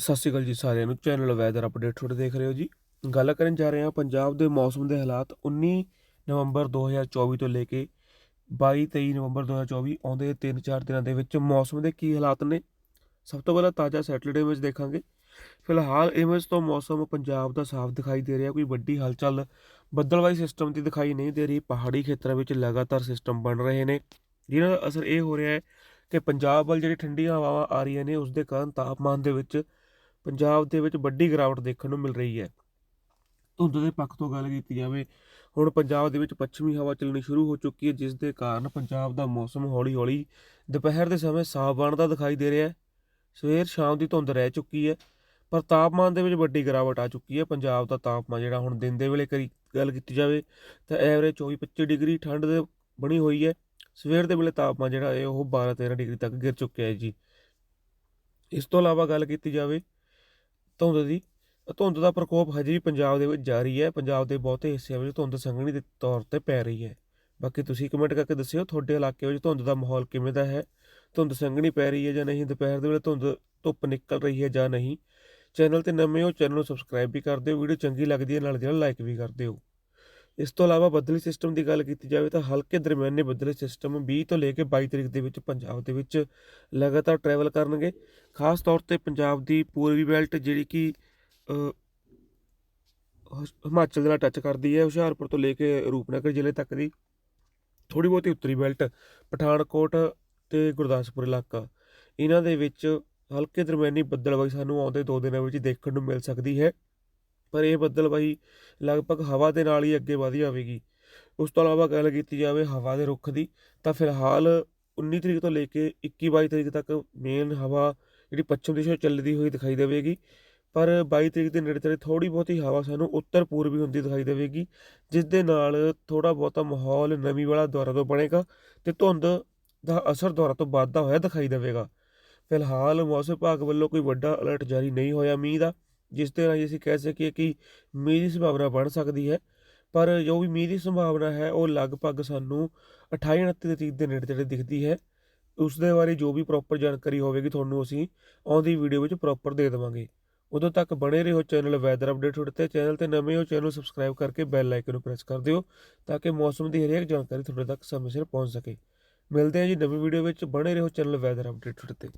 ਸਤਿ ਸ਼੍ਰੀ ਅਕਾਲ ਜੀ ਸਾਰਿਆਂ ਨੂੰ। ਚੈਨਲ ਵੈਦਰ ਅਪਡੇਟ ਤੁਹਾਡੇ ਦੇਖ ਰਹੇ ਹੋ ਜੀ। ਗੱਲ ਕਰਨ ਜਾ ਰਹੇ ਹਾਂ ਪੰਜਾਬ ਦੇ ਮੌਸਮ ਦੇ ਹਾਲਾਤ। 19 ਨਵੰਬਰ 2024 ਤੋਂ ਲੈ ਕੇ 22 23 ਨਵੰਬਰ 2024 ਆਉਂਦੇ 3-4 ਦਿਨਾਂ ਦੇ ਵਿੱਚ ਮੌਸਮ ਦੇ ਕੀ ਹਾਲਾਤ ਨੇ, ਸਭ ਤੋਂ ਪਹਿਲਾਂ ਤਾਜ਼ਾ ਸੈਟਲਡ ਇਮੇਜ ਦੇਖਾਂਗੇ। ਫਿਲਹਾਲ ਇਮੇਜ ਤੋਂ ਮੌਸਮ ਪੰਜਾਬ ਦਾ ਸਾਫ਼ ਦਿਖਾਈ ਦੇ ਰਿਹਾ, ਕੋਈ ਵੱਡੀ ਹਲਚਲ ਬੱਦਲਵਾਈ ਸਿਸਟਮ ਦੀ ਦਿਖਾਈ ਨਹੀਂ ਦੇ ਰਹੀ, ਪਹਾੜੀ ਖੇਤਰਾਂ ਵਿੱਚ ਲਗਾਤਾਰ ਸਿਸਟਮ ਬਣ ਰਹੇ ਨੇ। ਜਿਹਨਾਂ ਦਾ ਅਸਰ ਇਹ ਹੋ ਰਿਹਾ ਹੈ ਕਿ ਪੰਜਾਬ ਵੱਲ ਜਿਹੜੀ ਠੰਡੀਆਂ ਹਵਾਵਾਂ ਆ ਰਹੀਆਂ ਨੇ ਉਸ ਦੇ ਕਾਰਨ ਤਾਪਮਾਨ ਦੇ ਵਿੱਚ ਪੰਜਾਬ ਦੇ ਵਿੱਚ ਵੱਡੀ ਗਿਰਾਵਟ ਦੇਖਣ ਨੂੰ ਮਿਲ ਰਹੀ ਹੈ। ਧੁੰਦ ਦੇ ਪੱਖ ਤੋਂ ਗੱਲ ਕੀਤੀ ਜਾਵੇ, ਹੁਣ ਪੰਜਾਬ ਦੇ ਵਿੱਚ ਪੱਛਮੀ ਹਵਾ ਚੱਲਣੀ ਸ਼ੁਰੂ ਹੋ ਚੁੱਕੀ ਹੈ, ਜਿਸ ਦੇ ਕਾਰਨ ਪੰਜਾਬ ਦਾ ਮੌਸਮ ਹੌਲੀ-ਹੌਲੀ ਦੁਪਹਿਰ ਦੇ ਸਮੇਂ ਸਾਫ਼ ਬਣਦਾ ਦਿਖਾਈ ਦੇ ਰਿਹਾ ਹੈ। ਸਵੇਰ ਸ਼ਾਮ ਦੀ ਧੁੰਦ ਰਹਿ ਚੁੱਕੀ ਹੈ, ਪਰ ਤਾਪਮਾਨ ਦੇ ਵਿੱਚ ਵੱਡੀ ਗਿਰਾਵਟ ਆ ਚੁੱਕੀ ਹੈ। ਪੰਜਾਬ ਦਾ ਤਾਪਮਾਨ ਜਿਹੜਾ ਹੁਣ ਦਿਨ ਦੇ ਵੇਲੇ ਕਰੀ ਗੱਲ ਕੀਤੀ ਜਾਵੇ, ਤਾਂ ਐਵਰੇਜ 24-25 ਡਿਗਰੀ ਠੰਡ ਦੇ ਬਣੀ ਹੋਈ ਹੈ। ਸਵੇਰ ਦੇ ਵੇਲੇ ਤਾਪਮਾਨ ਜਿਹੜਾ ਹੈ, ਉਹ 12-13 ਡਿਗਰੀ ਤੱਕ ਗਿਰ ਚੁੱਕਿਆ ਹੈ ਜੀ। ਇਸ ਤੋਂ ਇਲਾਵਾ ਗੱਲ ਕੀਤੀ ਜਾਵੇ ਧੁੰਦ ਦੀ। ਧੁੰਦ ਦਾ ਪ੍ਰਕੋਪ ਹਜੇ ਵੀ ਪੰਜਾਬ ਦੇ ਵਿੱਚ ਜਾਰੀ ਹੈ। ਪੰਜਾਬ ਦੇ ਬਹੁਤੇ ਹਿੱਸਿਆਂ ਵਿੱਚ ਧੁੰਦ ਸੰਘਣੀ ਦੇ ਤੌਰ ਤੇ ਪੈ ਰਹੀ ਹੈ। ਬਾਕੀ ਤੁਸੀਂ ਕਮੈਂਟ ਕਰਕੇ ਦੱਸਿਓ, ਤੁਹਾਡੇ ਇਲਾਕੇ ਵਿੱਚ ਧੁੰਦ ਦਾ ਮਾਹੌਲ ਕਿਵੇਂ ਦਾ ਹੈ? ਧੁੰਦ ਸੰਘਣੀ ਪੈ ਰਹੀ ਹੈ ਜਾਂ ਨਹੀਂ? ਦੁਪਹਿਰ ਦੇ ਵੇਲੇ ਧੁੰਦ, ਧੁੱਪ ਨਿਕਲ ਰਹੀ ਹੈ ਜਾਂ ਨਹੀਂ? ਚੈਨਲ ਤੇ ਨਵੇਂ ਹੋ, ਚੈਨਲ ਨੂੰ ਸਬਸਕ੍ਰਾਈਬ ਵੀ ਕਰ ਦਿਓ। ਵੀਡੀਓ ਚੰਗੀ ਲੱਗਦੀ ਹੈ, ਨਾਲ ਦੀ ਨਾਲ ਲਾਈਕ ਵੀ ਕਰ ਦਿਓ। ਇਸ ਤੋਂ ਇਲਾਵਾ ਬੱਦਲੀ ਸਿਸਟਮ ਦੀ ਗੱਲ ਕੀਤੀ ਜਾਵੇ ਤਾਂ ਹਲਕੇ ਦਰਮਿਆਨੇ ਬੱਦਲੀ ਸਿਸਟਮ 20 ਤੋਂ ਲੈ ਕੇ 22 ਤਰੀਕ ਦੇ ਵਿੱਚ ਪੰਜਾਬ ਦੇ ਵਿੱਚ ਲਗਾਤਾਰ ਟਰੈਵਲ ਕਰਨਗੇ। ਖਾਸ ਤੌਰ ਤੇ ਪੰਜਾਬ ਦੀ ਪੂਰਬੀ ਬੈਲਟ ਜਿਹੜੀ ਕਿ ਹਿਮਾਚਲ ਦੇ ਨਾਲ ਟੱਚ ਕਰਦੀ ਹੈ, ਹੁਸ਼ਿਆਰਪੁਰ ਤੋਂ ਲੈ ਕੇ ਰੂਪਨਗਰ ਜ਼ਿਲ੍ਹੇ ਤੱਕ ਦੀ। ਥੋੜੀ ਬਹੁਤੀ ਉੱਤਰੀ ਬੈਲਟ ਪਠਾਨਕੋਟ ਤੇ ਗੁਰਦਾਸਪੁਰ ਇਲਾਕਾ। ਇਹਨਾਂ ਦੇ ਵਿੱਚ ਹਲਕੇ ਦਰਮਿਆਨੀ ਬੱਦਲਵਾਈ ਸਾਨੂੰ ਆਉਂਦੇ ਦੋ ਦਿਨਾਂ ਵਿੱਚ ਦੇਖਣ ਨੂੰ ਮਿਲ ਸਕਦੀ ਹੈ। ਪਰ ਇਹ ਬੱਦਲਬਾਈ ਲਗਭਗ ਹਵਾ ਦੇ ਨਾਲ ਹੀ ਅੱਗੇ ਵਧ ਆਵੇਗੀ ਉਸ ਤੋਂ ਇਲਾਵਾ ਗੱਲ ਕੀਤੀ ਜਾਵੇ ਹਵਾ ਦੇ ਰੁੱਖ ਦੀ, ਤਾਂ ਫਿਲਹਾਲ 19 ਤਰੀਕ ਤੋਂ ਲੈ ਕੇ 21 22 ਤਰੀਕ ਤੱਕ ਮੇਨ ਹਵਾ ਜਿਹੜੀ ਪੱਛਮ ਦਿਸ਼ਾ ਚੱਲਦੀ ਹੋਈ ਦਿਖਾਈ ਦੇਵੇਗੀ। ਪਰ 22 ਤਰੀਕ ਦੇ ਨੇੜੇ ਤੇੜੇ ਥੋੜੀ ਬਹੁਤੀ ਹਵਾ ਸਾਨੂੰ ਉੱਤਰ ਪੂਰਬੀ ਹੁੰਦੀ ਦਿਖਾਈ ਦੇਵੇਗੀ, ਜਿਸ ਦੇ ਨਾਲ ਥੋੜਾ ਬਹੁਤਾ ਮਾਹੌਲ ਨਮੀ ਵਾਲਾ ਦੁਆਰਾ ਤੋਂ ਬਣੇਗਾ ਤੇ ਧੁੰਦ ਦਾ ਅਸਰ ਦੁਆਰਾ ਤੋਂ ਵੱਧਦਾ ਹੋਇਆ ਦਿਖਾਈ ਦੇਵੇਗਾ। ਫਿਲਹਾਲ ਮੌਸਮ ਵਿਭਾਗ ਵੱਲੋਂ ਕੋਈ ਵੱਡਾ ਅਲਰਟ ਜਾਰੀ ਨਹੀਂ ਹੋਇਆ ਮੀਂਹ ਦਾ। ਜਿਸ ਦੇ ਰਾਹੀਂ ਅਸੀਂ ਕਹਿ ਸਕੀਏ ਕਿ ਮੀਂਹ ਦੀ ਸੰਭਾਵਨਾ ਬਣ ਸਕਦੀ ਹੈ। ਪਰ ਜੋ ਵੀ ਮੀਂਹ ਦੀ ਸੰਭਾਵਨਾ ਹੈ, ਉਹ ਲਗਭਗ ਸਾਨੂੰ 28 29 ਤਰੀਕ ਦੇ ਨੇੜੇ ਤੇੜੇ ਦਿਖਦੀ ਹੈ। ਉਸ ਦੇ ਬਾਰੇ ਜੋ ਵੀ ਪ੍ਰੋਪਰ ਜਾਣਕਾਰੀ ਹੋਵੇਗੀ, ਤੁਹਾਨੂੰ ਅਸੀਂ ਆਉਂਦੀ ਵੀਡੀਓ ਵਿੱਚ ਪ੍ਰੋਪਰ ਦੇ ਦੇਵਾਂਗੇ। ਉਦੋਂ ਤੱਕ ਬਣੇ ਰਹੋ ਚੈਨਲ ਵੈਦਰ ਅਪਡੇਟ ਤੇ। ਚੈਨਲ ਤੇ ਨਵੇਂ ਹੋ, ਚੈਨਲ ਨੂੰ ਸਬਸਕ੍ਰਾਈਬ ਕਰਕੇ ਬੈਲ ਆਈਕਨ ਨੂੰ ਪ੍ਰੈਸ ਕਰ ਦਿਓ ਤਾਂ ਕਿ ਮੌਸਮ ਦੀ ਹਰੇਕ ਜਾਣਕਾਰੀ ਤੁਹਾਡੇ ਤੱਕ ਸਮੇਂ ਸਿਰ ਪਹੁੰਚ ਸਕੇ। ਮਿਲਦੇ ਹਾਂ ਜੀ ਨਵੀਂ ਵੀਡੀਓ ਵਿੱਚ। ਬਣੇ ਰਹੋ ਚੈਨਲ ਵੈਦਰ ਅਪਡੇਟ ਤੇ।